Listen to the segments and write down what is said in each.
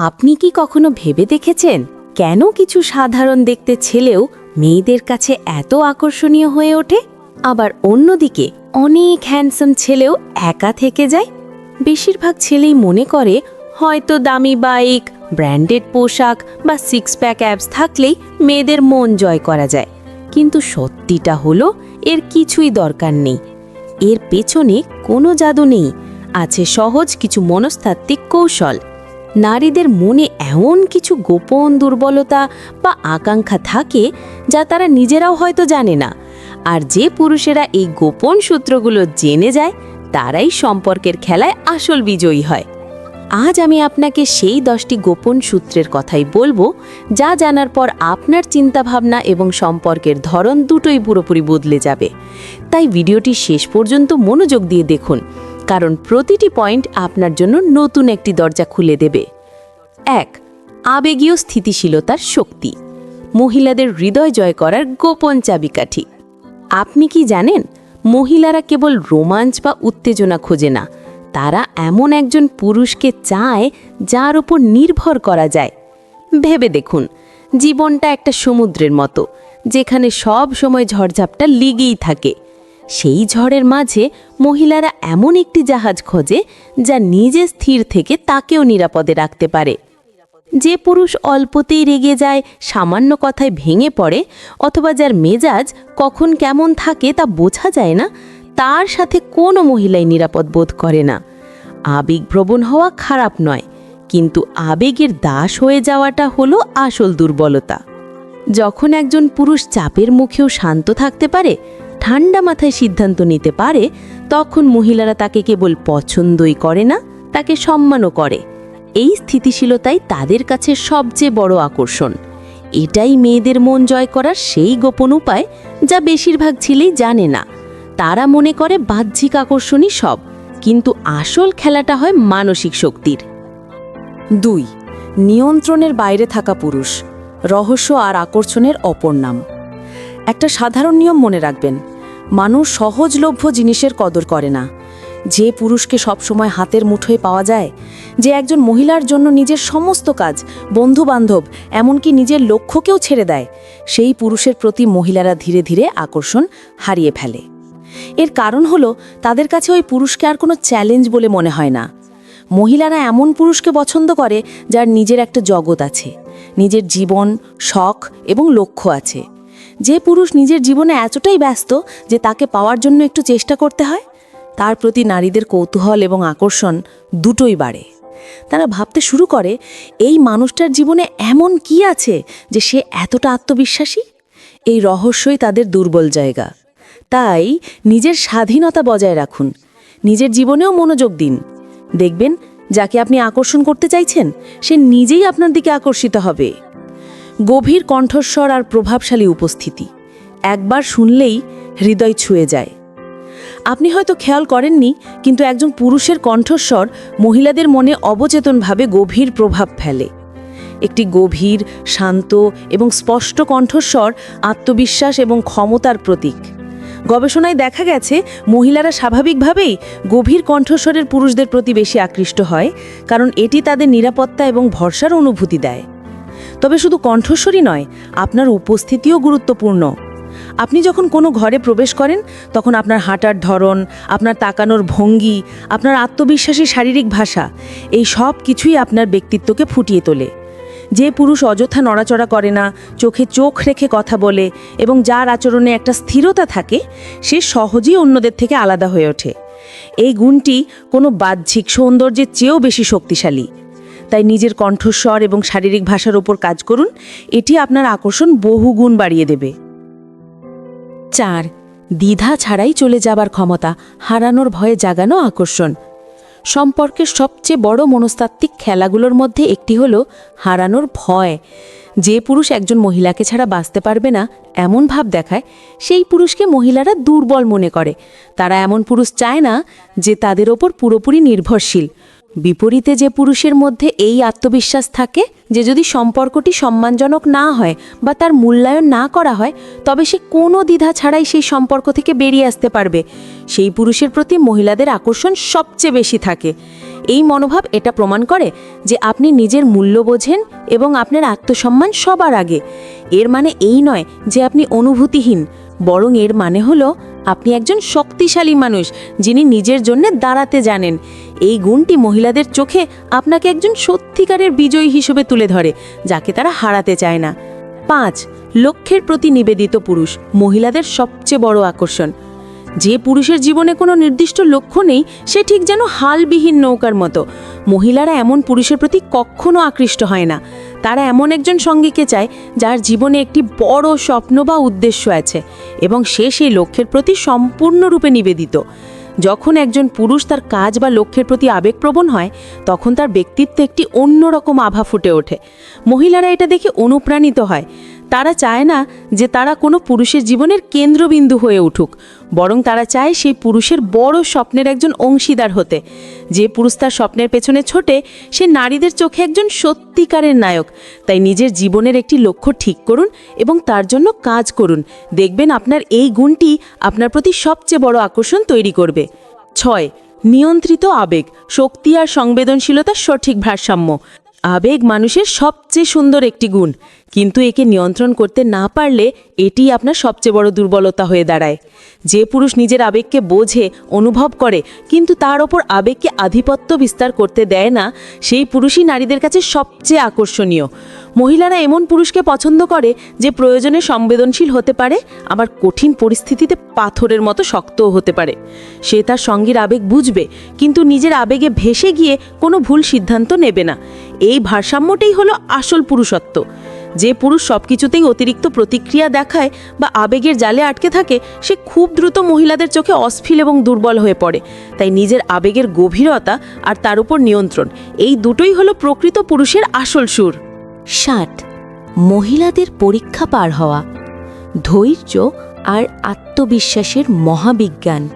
আপনি কি কখনো ভেবে দেখেছেন কেন কিছু সাধারণ দেখতে ছেলেও মেয়েদের কাছে এত আকর্ষণীয় হয়ে ওঠে? আবার অন্যদিকে, অনেক হ্যান্ডসাম ছেলেও একা থেকে যায়? বেশিরভাগ ছেলেই মনে করে, হয়তো দামি বাইক ব্র্যান্ডেড পোশাক বা সিক্স প্যাক অ্যাপস থাকলেই মেয়েদের মন জয় করা যায়। কিন্তু সত্যিটা হলো, এর কিছুই দরকার নেই। এর পেছনে কোনো জাদু নেই। আছে সহজ কিছু মনস্তাত্ত্বিক কৌশল। নারীদের মনে এমন কিছু গোপন দুর্বলতা বা আকাঙ্ক্ষা থাকে যা তারা নিজেরাও হয়তো জানে না। আর যে পুরুষেরা এই গোপন সূত্রগুলো জেনে যায়, তারাই সম্পর্কের খেলায় আসল বিজয়ী হয়। আজ আমি আপনাকে সেই দশটি গোপন সূত্রের কথাই বলব, যা জানার পর আপনার চিন্তাভাবনা এবং সম্পর্কের ধরন দুটোই পুরোপুরি বদলে যাবে। তাই ভিডিওটি শেষ পর্যন্ত মনোযোগ দিয়ে দেখুন। কারণ প্রতিটি পয়েন্ট আপনার জন্য নতুন একটি দরজা খুলে দেবে। এক, আবেগীয় স্থিতিশীলতার শক্তি। মহিলাদের হৃদয় জয় করার গোপন চাবিকাঠি। আপনি কি জানেন, মহিলারা কেবল রোমাঞ্চ বা উত্তেজনা খোঁজে না, তারা এমন একজন পুরুষকে চায় যার উপর নির্ভর করা যায়। ভেবে দেখুন, জীবনটা একটা সমুদ্রের মতো, যেখানে সব সময় ঝড়ঝাপটা লিগেই থাকে। সেই ঝড়ের মাঝে মহিলারা এমন একটি জাহাজ খোঁজে যা নিজে স্থির থেকে তাকেও নিরাপদে রাখতে পারে। যে পুরুষ অল্পতেই রেগে যায়, সামান্য কথায় ভেঙে পড়ে, অথবা যার মেজাজ কখন কেমন থাকে তা বোঝা যায় না, তার সাথে কোনো মহিলাই নিরাপদ বোধ করে না। আবেগপ্রবণ হওয়া খারাপ নয়, কিন্তু আবেগের দাস হয়ে যাওয়াটা হলো আসল দুর্বলতা। যখন একজন পুরুষ চাপের মুখেও শান্ত থাকতে পারে ঠান্ডা মাথায় সিদ্ধান্ত নিতে পারে, তখন মহিলারা তাকে কেবল পছন্দই করে না, তাকে সম্মানও করে। এই স্থিতিশীলতাই তাদের কাছে সবচেয়ে বড় আকর্ষণ। এটাই মেয়েদের মন জয় করার সেই গোপন উপায়, যা বেশিরভাগ ছেলেই জানে না। তারা মনে করে বাহ্যিক আকর্ষণই সব, কিন্তু আসল খেলাটা হয় মানসিক শক্তির। দুই, নিয়ন্ত্রণের বাইরে থাকা পুরুষ। রহস্য আর আকর্ষণের অপর নাম। একটা সাধারণ নিয়ম মনে রাখবেন মানুষ সহজলভ্য জিনিসের কদর করে না। যে পুরুষকে সবসময় হাতের মুঠোয় পাওয়া যায়, যে একজন মহিলার জন্য নিজের সমস্ত কাজ বন্ধু বান্ধব এমনকি নিজের লক্ষ্যকেও ছেড়ে দেয়, সেই পুরুষের প্রতি মহিলারা ধীরে ধীরে আকর্ষণ হারিয়ে ফেলে। এর কারণ হলো, তাদের কাছে ওই পুরুষকে আর কোনো চ্যালেঞ্জ বলে মনে হয় না। মহিলারা এমন পুরুষকে পছন্দ করে, যার নিজের একটা জগৎ আছে, নিজের জীবন, শখ এবং লক্ষ্য আছে। যে পুরুষ নিজের জীবনে এতটাই ব্যস্ত যে তাকে পাওয়ার জন্য একটু চেষ্টা করতে হয়, তার প্রতি নারীদের কৌতূহল এবং আকর্ষণ দুটোই বাড়ে। তারা ভাবতে শুরু করে, এই মানুষটার জীবনে এমন কি আছে যে সে এতটা আত্মবিশ্বাসী? এই রহস্যই তাদের দুর্বল জায়গা। তাই নিজের স্বাধীনতা বজায় রাখুন। নিজের জীবনেও মনোযোগ দিন। দেখবেন, যাকে আপনি আকর্ষণ করতে চাইছেন, সে নিজেই আপনার দিকে আকর্ষিত হবে। গভীর কণ্ঠস্বর আর প্রভাবশালী উপস্থিতি। একবার শুনলেই হৃদয় ছুঁয়ে যায়। আপনি হয়তো খেয়াল করেননি, কিন্তু একজন পুরুষের কণ্ঠস্বর মহিলাদের মনে অবচেতনভাবে গভীর প্রভাব ফেলে। একটি গভীর, শান্ত এবং স্পষ্ট কণ্ঠস্বর আত্মবিশ্বাস এবং ক্ষমতার প্রতীক। গবেষণায় দেখা গেছে, মহিলারা স্বাভাবিকভাবেই গভীর কণ্ঠস্বরের পুরুষদের প্রতি বেশি আকৃষ্ট হয়, কারণ এটি তাদের নিরাপত্তা এবং ভরসার অনুভূতি দেয়। তবে শুধু কণ্ঠস্বরই নয়, আপনার উপস্থিতিও গুরুত্বপূর্ণ। আপনি যখন কোনো ঘরে প্রবেশ করেন, তখন আপনার হাঁটার ধরন, আপনার তাকানোর ভঙ্গি, আপনার আত্মবিশ্বাসী শারীরিক ভাষা, এই সব কিছুই আপনার ব্যক্তিত্বকে ফুটিয়ে তোলে। যে পুরুষ অযথা নড়াচড়া করে না, চোখে চোখ রেখে কথা বলে এবং যার আচরণে একটা স্থিরতা থাকে, সে সহজেই অন্যদের থেকে আলাদা হয়ে ওঠে। এই গুণটি কোনো বাহ্যিক সৌন্দর্যের চেয়েও বেশি শক্তিশালী। তাই নিজের কণ্ঠস্বর এবং শারীরিক ভাষার ওপর কাজ করুন। এটি আপনার আকর্ষণ বহু গুণ বাড়িয়ে দেবে। চার, দ্বিধা ছাড়াই চলে যাবার ক্ষমতা, হারানোর ভয়ে জাগানো আকর্ষণ। সম্পর্কের সবচেয়ে বড় মনস্তাত্ত্বিক খেলাগুলোর মধ্যে একটি হল হারানোর ভয়। যে পুরুষ একজন মহিলাকে ছাড়া বাঁচতে পারবে না, এমন ভাব দেখায়, সেই পুরুষকে মহিলারা দুর্বল মনে করে। তারা এমন পুরুষ চায় না যে তাদের ওপর পুরোপুরি নির্ভরশীল। বিপরীতে যে পুরুষের মধ্যে এই আত্মবিশ্বাস থাকে, যে যদি সম্পর্কটি সম্মানজনক না হয় বা তার মূল্যায়ন না করা হয়, তবে সে কোনো দ্বিধা ছাড়াই সেই সম্পর্ক থেকে বেরিয়ে আসতে পারবে। সেই পুরুষের প্রতি মহিলাদের আকর্ষণ সবচেয়ে বেশি থাকে। এই মনোভাব এটা প্রমাণ করে যে আপনি নিজের মূল্য বোঝেন এবং আপনার আত্মসম্মান সবার আগে। এর মানে এই নয় যে আপনি অনুভূতিহীন, বরং এর মানে হলো আপনি একজন শক্তিশালী মানুষ যিনি নিজের জন্য দাঁড়াতে জানেন। এই গুণটি মহিলাদের চোখে আপনাকে একজন সত্যিকারের বিজয়ী হিসেবে তুলে ধরে, যাকে তারা হারাতে চায় না। পাঁচ, লক্ষ্যের প্রতি নিবেদিত পুরুষ মহিলাদের সবচেয়ে বড় আকর্ষণ। যে পুরুষের জীবনে কোনো নির্দিষ্ট লক্ষ্য নেই, সে ঠিক যেন হালবিহীন নৌকার মতো। মহিলারা এমন পুরুষের প্রতি কখনো আকৃষ্ট হয় না। তারা এমন একজন সঙ্গীকে চায় যার জীবনে একটি বড় স্বপ্ন বা উদ্দেশ্য আছে এবং সে সেই লক্ষ্যের প্রতি সম্পূর্ণরূপে নিবেদিত। যখন একজন পুরুষ তার কাজ বা লক্ষ্যের প্রতি আবেগপ্রবণ হয়, তখন তার ব্যক্তিত্বে একটি অন্যরকম আভা ফুটে ওঠে। মহিলারা এটা দেখে অনুপ্রাণিত হয়। তারা চায় না যে তারা কোনো পুরুষের জীবনের কেন্দ্রবিন্দু হয়ে উঠুক, বরং তারা চায় সেই পুরুষের বড় স্বপ্নের একজন অংশীদার হতে। যে পুরুষ তার স্বপ্নের পেছনে ছোটে, সে নারীদের চোখে একজন সত্যিকারের নায়ক। তাই নিজের জীবনের একটি লক্ষ্য ঠিক করুন এবং তার জন্য কাজ করুন। দেখবেন আপনার এই গুণটি আপনার প্রতি সবচেয়ে বড় আকর্ষণ তৈরি করবে। ছয়, নিয়ন্ত্রিত আবেগ। শক্তি আর সংবেদনশীলতার সঠিক ভারসাম্য। আবেগ মানুষের সবচেয়ে সুন্দর একটি গুণ। কিন্তু একে নিয়ন্ত্রণ করতে না পারলে এটি আপনার সবচেয়ে বড় দুর্বলতা হয়ে দাঁড়ায়। যে পুরুষ নিজের আবেগকে বোঝে, অনুভব করে, কিন্তু তার ওপর আবেগকে আধিপত্য বিস্তার করতে দেয় না, সেই পুরুষই নারীদের কাছে সবচেয়ে আকর্ষণীয়। মহিলারা এমন পুরুষকে পছন্দ করে যে প্রয়োজনে সংবেদনশীল হতে পারে, আবার কঠিন পরিস্থিতিতে পাথরের মতো শক্তও হতে পারে। সে তার সঙ্গীর আবেগ বুঝবে, কিন্তু নিজের আবেগে ভেসে গিয়ে কোনো ভুল সিদ্ধান্ত নেবে না। এই ভারসাম্যটাই হলো আসল পুরুষত্ব। যে পুরুষ সব কিছুতেই অতিরিক্ত প্রতিক্রিয়া দেখায় বা আবেগের জালে আটকে থাকে, সে খুব দ্রুত মহিলাদের চোখে অস্থিল এবং দুর্বল হয়ে পড়ে। তাই নিজের আবেগের গভীরতা আর তার উপর নিয়ন্ত্রণ, এই দুটোই হলো প্রকৃত পুরুষের আসল সুর। ষাট। মহিলাদের পরীক্ষা পার হওয়া, ধৈর্য আর আত্মবিশ্বাসের মহাবিজ্ঞান।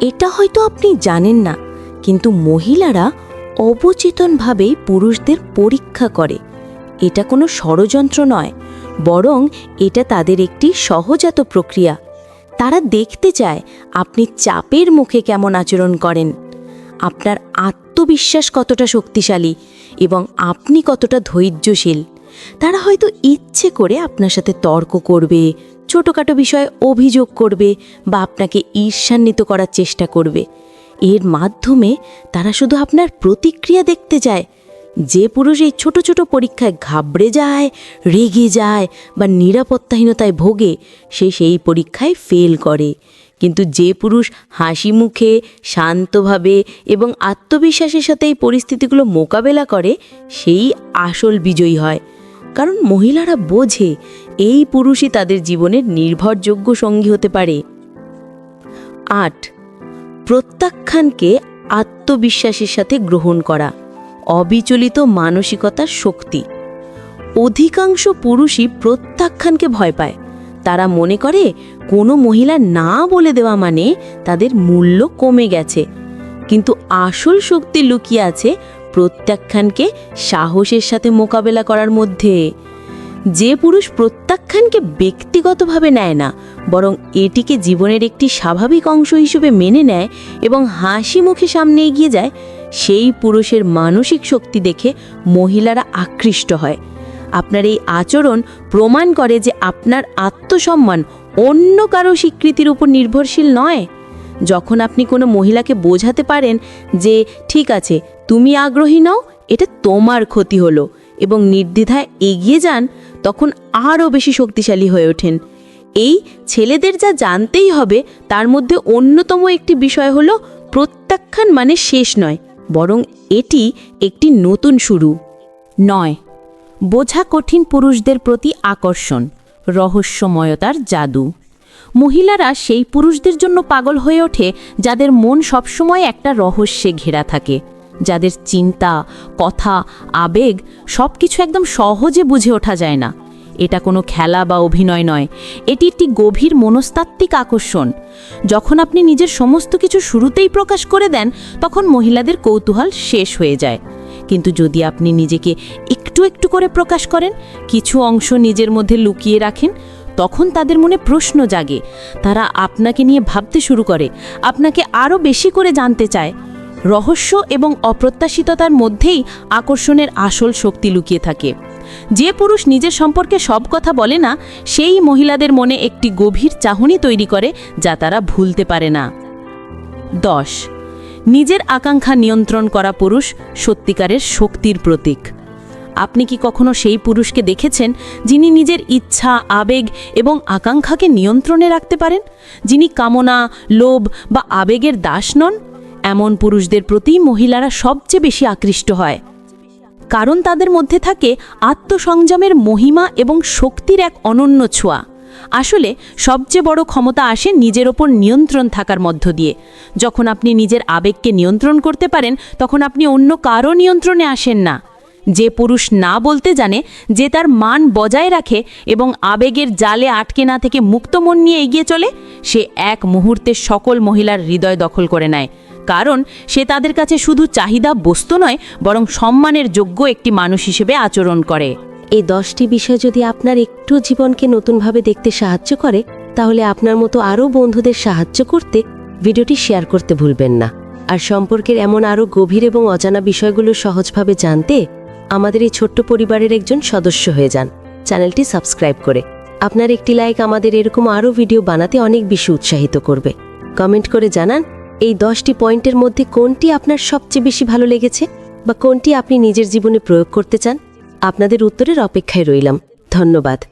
এটা হয়তো আপনি জানেন না, কিন্তু মহিলারা অবচেতনভাবেই পুরুষদের পরীক্ষা করে। এটা কোনো ষড়যন্ত্র নয়, বরং এটা তাদের একটি সহজাত প্রক্রিয়া। তারা দেখতে চায় আপনি চাপের মুখে কেমন আচরণ করেন। আপনার আত্মবিশ্বাস কতটা শক্তিশালী এবং আপনি কতটা ধৈর্যশীল। তারা হয়তো ইচ্ছে করে আপনার সাথে তর্ক করবে, ছোটোখাটো বিষয়ে অভিযোগ করবে বা আপনাকে ঈর্ষান্বিত করার চেষ্টা করবে। এর মাধ্যমে তারা শুধু আপনার প্রতিক্রিয়া দেখতে চায় যে পুরুষ এই ছোট ছোট পরীক্ষায় ঘাবড়ে যায়, রেগে যায় বা নিরাপত্তাহীনতায় ভোগে, সে সেই পরীক্ষায় ফেল করে। কিন্তু যে পুরুষ হাসি মুখে, শান্তভাবে এবং আত্মবিশ্বাসের সাথে এই পরিস্থিতিগুলো মোকাবেলা করে, সেই আসল বিজয়ী হয়। কারণ মহিলারা বোঝে, এই পুরুষই তাদের জীবনের নির্ভরযোগ্য সঙ্গী হতে পারে। আট প্রত্যাখ্যানকে আত্মবিশ্বাসের সাথে গ্রহণ করা, অবিচলিত মানসিকতার শক্তি। অধিকাংশ পুরুষই প্রত্যাখ্যানকে ভয় পায়। তারা মনে করে, কোনো মহিলা না বলে দেওয়া মানে তাদের মূল্য কমে গেছে। কিন্তু আসল শক্তি লুকিয়ে আছে প্রত্যাখ্যানকে সাহসের সাথে মোকাবেলা করার মধ্যে। যে পুরুষ প্রত্যাখ্যানকে ব্যক্তিগতভাবে নেয় না, বরং এটিকে জীবনের একটি স্বাভাবিক অংশ হিসেবে মেনে নেয় এবং হাসি মুখে সামনে এগিয়ে যায়, সেই পুরুষের মানসিক শক্তি দেখে মহিলারা আকৃষ্ট হয়। আপনার এই আচরণ প্রমাণ করে যে আপনার আত্মসম্মান অন্য কারও স্বীকৃতির উপর নির্ভরশীল নয়। যখন আপনি কোনো মহিলাকে বোঝাতে পারেন যে, ঠিক আছে, তুমি আগ্রহী নাও, এটা তোমার ক্ষতি হলো। এবং নির্দ্বিধায় এগিয়ে যান, তখন আরও বেশি শক্তিশালী হয়ে ওঠেন। এই ছেলেদের যা জানতেই হবে, তার মধ্যে অন্যতম একটি বিষয় হল প্রত্যাখ্যান মানে শেষ নয়, বরং এটি একটি নতুন শুরু। নয়, বোঝা কঠিন পুরুষদের প্রতি আকর্ষণ, রহস্যময়তার জাদু। মহিলারা সেই পুরুষদের জন্য পাগল হয়ে ওঠে, যাদের মন সবসময় একটা রহস্যে ঘেরা থাকে। যাদের চিন্তা, কথা, আবেগ সব কিছু একদম সহজে বুঝে ওঠা যায় না। এটা কোনো খেলা বা অভিনয় নয়। এটি একটি গভীর মনস্তাত্ত্বিক আকর্ষণ। যখন আপনি নিজের সমস্ত কিছু শুরুতেই প্রকাশ করে দেন, তখন মহিলাদের কৌতূহল শেষ হয়ে যায়। কিন্তু যদি আপনি নিজেকে একটু একটু করে প্রকাশ করেন, কিছু অংশ নিজের মধ্যে লুকিয়ে রাখেন, তখন তাদের মনে প্রশ্ন জাগে। তারা আপনাকে নিয়ে ভাবতে শুরু করে। আপনাকে আরও বেশি করে জানতে চায়। রহস্য এবং অপ্রত্যাশিততার মধ্যেই আকর্ষণের আসল শক্তি লুকিয়ে থাকে। যে পুরুষ নিজের সম্পর্কে সব কথা বলে না, সেই মহিলাদের মনে একটি গভীর চাহনি তৈরি করে যা তারা ভুলতে পারে না। দশ। নিজের আকাঙ্ক্ষা নিয়ন্ত্রণ করা পুরুষ সত্যিকারের শক্তির প্রতীক। আপনি কি কখনো সেই পুরুষকে দেখেছেন যিনি নিজের ইচ্ছা, আবেগ এবং আকাঙ্ক্ষাকে নিয়ন্ত্রণে রাখতে পারেন? যিনি কামনা, লোভ বা আবেগের দাস নন? এমন পুরুষদের প্রতি মহিলারা সবচেয়ে বেশি আকৃষ্ট হয়। কারণ তাদের মধ্যে থাকে আত্মসংযমের মহিমা এবং শক্তির এক অনন্য ছোঁয়া। আসলে সবচেয়ে বড় ক্ষমতা আসে নিজের ওপর নিয়ন্ত্রণ থাকার মধ্য দিয়ে। যখন আপনি নিজের আবেগকে নিয়ন্ত্রণ করতে পারেন, তখন আপনি অন্য কারও নিয়ন্ত্রণে আসেন না। যে পুরুষ না বলতে জানে, যে তার মান বজায় রাখে এবং আবেগের জালে আটকে না থেকে মুক্ত মন নিয়ে এগিয়ে চলে, সে এক মুহূর্তে সকল মহিলার হৃদয় দখল করে নেয়। কারণ সে তাদের কাছে শুধু চাহিদা বস্তু নয়, বরং সম্মানের যোগ্য একটি মানুষ হিসেবে আচরণ করে। এই দশটি বিষয় যদি আপনার একটু জীবনকে নতুনভাবে দেখতে সাহায্য করে, তাহলে আপনার মতো আরও বন্ধুদের সাহায্য করতে ভিডিওটি শেয়ার করতে ভুলবেন না। আর সম্পর্কের এমন আরও গভীর এবং অজানা বিষয়গুলো সহজভাবে জানতে আমাদের এই ছোট্ট পরিবারের একজন সদস্য হয়ে যান। চ্যানেলটি সাবস্ক্রাইব করে আপনার একটি লাইক আমাদের এরকম আরও ভিডিও বানাতে অনেক বেশি উৎসাহিত করবে। কমেন্ট করে জানান এই দশটি পয়েন্টের মধ্যে কোনটি আপনার সবচেয়ে বেশি ভালো লেগেছে বা কোনটি আপনি নিজের জীবনে প্রয়োগ করতে চান? আপনাদের উত্তরের অপেক্ষায় রইলাম। ধন্যবাদ।